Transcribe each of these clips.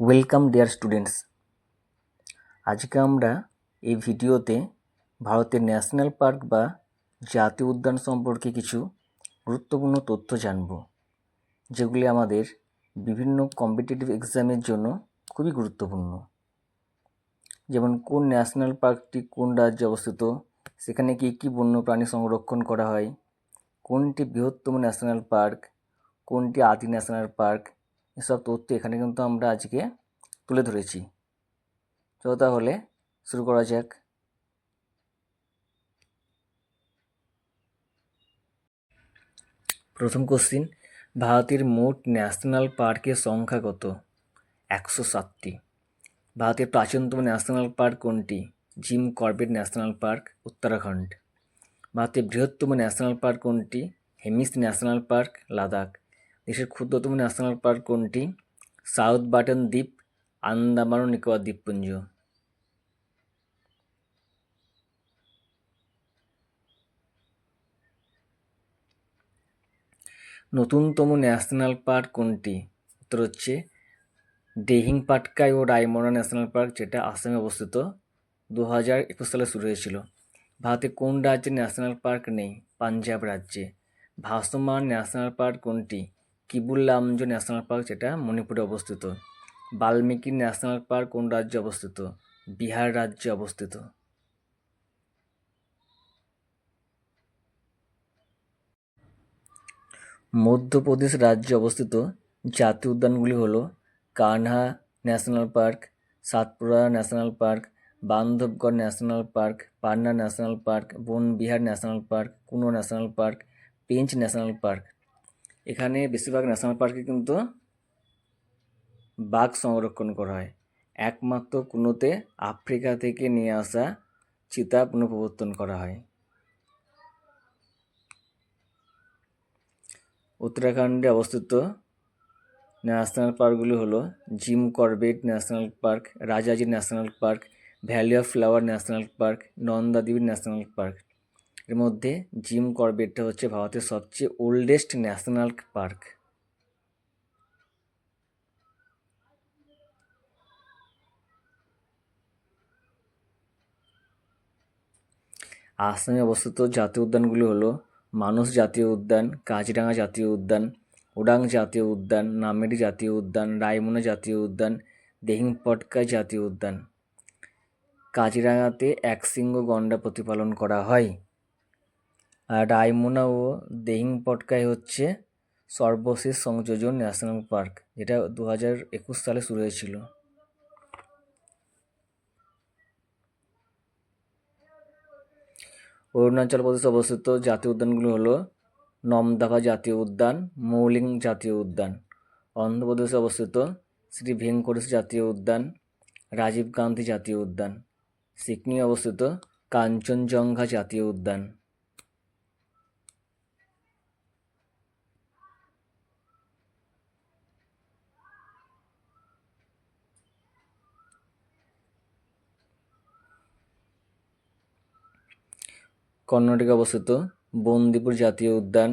Welcome dear students আজকে আমরা এই ভিডিওতে ভারতের ন্যাশনাল পার্ক বা জাতীয় উদ্যান সম্পর্কে কিছু গুরুত্বপূর্ণ তথ্য জানব, যেগুলি আমাদের বিভিন্ন কম্পিটিটিভ এক্সামের জন্য খুবই গুরুত্বপূর্ণ। যেমন, কোন ন্যাশনাল পার্কটি কোন রাজ্যে অবস্থিত, সেখানে কী কী বন্যপ্রাণী সংরক্ষণ করা হয়, কোনটি বৃহত্তম ন্যাশনাল পার্ক, কোনটি আদি ন্যাশনাল পার্ক এসব তথ্য এখানে কিন্তু আমরা আজকে তুলে ধরেছি। চলো তাহলে শুরু করা যাক। প্রথম কোশ্চিন ভারতের মোট ন্যাশনাল পার্কের সংখ্যা কত? একশো সাতটি। ভারতের প্রাচীনতম ন্যাশনাল পার্ক কোনটি? Jim Corbett national park Uttarakhand. ভারতের বৃহত্তম ন্যাশনাল পার্ক কোনটি? Hemis national park Ladakh. দেশের ক্ষুদ্রতম ন্যাশনাল পার্ক কোনটি? সাউথ বাটন দ্বীপ, আন্দামান ও নিকোবর দ্বীপপুঞ্জ। নতুনতম ন্যাশনাল পার্ক কোনটি? উত্তর হচ্ছে ডেহিং পাটকাই ও রায়মোনা ন্যাশনাল পার্ক, যেটা আসামে অবস্থিত। দু হাজার একুশ সালে শুরু হয়েছিল। ভারতে কোন রাজ্যে ন্যাশনাল পার্ক নেই? পাঞ্জাব রাজ্যে। ভাসমান ন্যাশনাল পার্ক কোনটি? কিবুল্লামজ ন্যাশনাল পার্ক যেটা? মণিপুরে অবস্থিত। বাল্মীকি ন্যাশনাল পার্ক কোন রাজ্যে অবস্থিত? বিহার রাজ্যে অবস্থিত। মধ্যপ্রদেশ রাজ্যে অবস্থিত জাতীয় উদ্যানগুলি হলো Kanha national park Satpura national park Bandhavgarh national park Panna national park Vanvihar national park Kuno national park Pench national park এখানে বেশিরভাগ ন্যাশনাল পার্কে কিন্তু বাঘ সংরক্ষণ করা হয়। একমাত্র কুনোতে আফ্রিকা থেকে নিয়ে আসা চিতা পুনঃপ্রবর্তন করা হয়। উত্তরাখণ্ডে অবস্থিত ন্যাশনাল পার্কগুলি হলো Jim Corbett national park Rajaji national park valley of flower national park Nanda Devi national park এর মধ্যে জিম করবেটটা হচ্ছে ভারতের সবচেয়ে ওল্ডেস্ট ন্যাশনাল পার্ক আসামে অবস্থিত জাতীয় উদ্যানগুলি হলো মানস জাতীয় উদ্যান, কাজিরাঙা জাতীয় উদ্যান, ওডাং জাতীয় উদ্যান নামেরি জাতীয় উদ্যান, রায়মনা জাতীয় উদ্যান, দেহিংপটকা জাতীয় উদ্যান। কাজিরাঙাতে একশৃঙ্গ গন্ডা প্রতিপালন করা হয়। রায়মোনা ও দেহিং দেহিংপটকায় হচ্ছে সর্বশেষ সংযোজন ন্যাশনাল পার্ক, যেটা দু হাজার একুশ সালে শুরু হয়েছিল। অরুণাচল প্রদেশে অবস্থিত জাতীয় উদ্যানগুলো হলো নমদাভা জাতীয় উদ্যান, মৌলিং জাতীয় উদ্যান। অন্ধ্রপ্রদেশে অবস্থিত শ্রী ভেঙ্কটেশ জাতীয় উদ্যান, রাজীব গান্ধী জাতীয় উদ্যান। সিকিমে অবস্থিত কাঞ্চনজঙ্ঘা জাতীয় উদ্যান। কর্ণাটকে অবস্থিত বন্দিপুর জাতীয় উদ্যান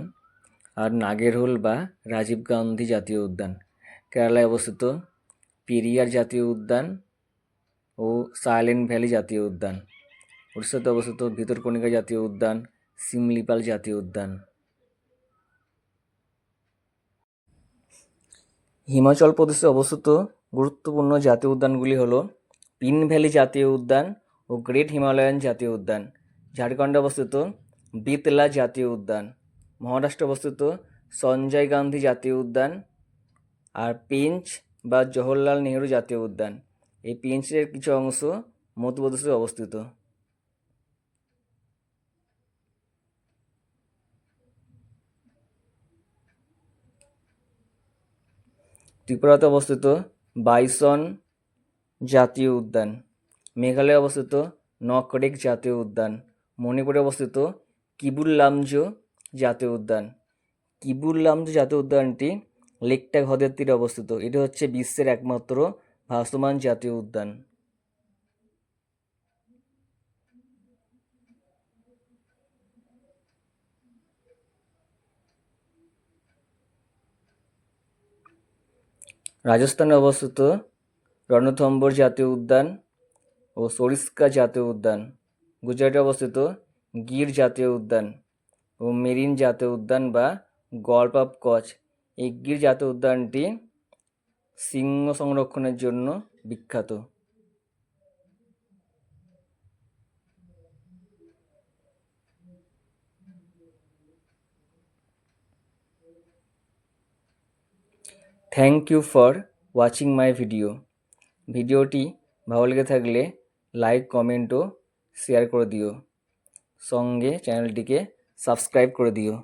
আর নাগেরহোল বা রাজীব গান্ধী জাতীয় উদ্যান। কেরালায় অবস্থিত পেরিয়ার জাতীয় উদ্যান ও সাইলেন্ট ভ্যালি জাতীয় উদ্যান। উড়িষ্যাতে অবস্থিত ভিতরকণিকা জাতীয় উদ্যান, সিমলিপাল জাতীয় উদ্যান। হিমাচল প্রদেশে অবস্থিত গুরুত্বপূর্ণ জাতীয় উদ্যানগুলি হল পিন ভ্যালি জাতীয় উদ্যান ও গ্রেট হিমালয়ান জাতীয় উদ্যান। ঝাড়খণ্ডে অবস্থিত বিতলা জাতীয় উদ্যান, মহারাষ্ট্রে অবস্থিত সঞ্জয় গান্ধী জাতীয় উদ্যান আর পিঞ্চ বা জওহরলাল নেহরু জাতীয় উদ্যান। এই পিঞ্চের কিছু অংশ মধ্যপ্রদেশে অবস্থিত। ত্রিপুরাতে অবস্থিত বাইসন জাতীয় উদ্যান। মেঘালয়ে অবস্থিত নকরেক জাতীয় উদ্যান। মণিপুরে অবস্থিত কিবুল্লামজো জাতীয় উদ্যান। কিবুল্লামজো জাতীয় উদ্যানটি লেকটা হ্রদের তীরে অবস্থিত। এটি হচ্ছে বিশ্বের একমাত্র ভাসমান জাতীয় উদ্যান। রাজস্থানে অবস্থিত রণথম্বর জাতীয় উদ্যান ও সরিস্কা জাতীয় উদ্যান। গুজরাটে অবস্থিত গির জাতীয় উদ্যান ও মেরিন জাতীয় উদ্যান বা গল্ফ অফ কচ এই গির জাতীয় উদ্যানটি সিংহ সংরক্ষণের জন্য বিখ্যাত। Thank you for watching my video ভিডিওটি ভালো লেগে থাকলে লাইক কমেন্ট ও শেয়ার করে দিও সঙ্গে চ্যানেলটিকে সাবস্ক্রাইব করে দিও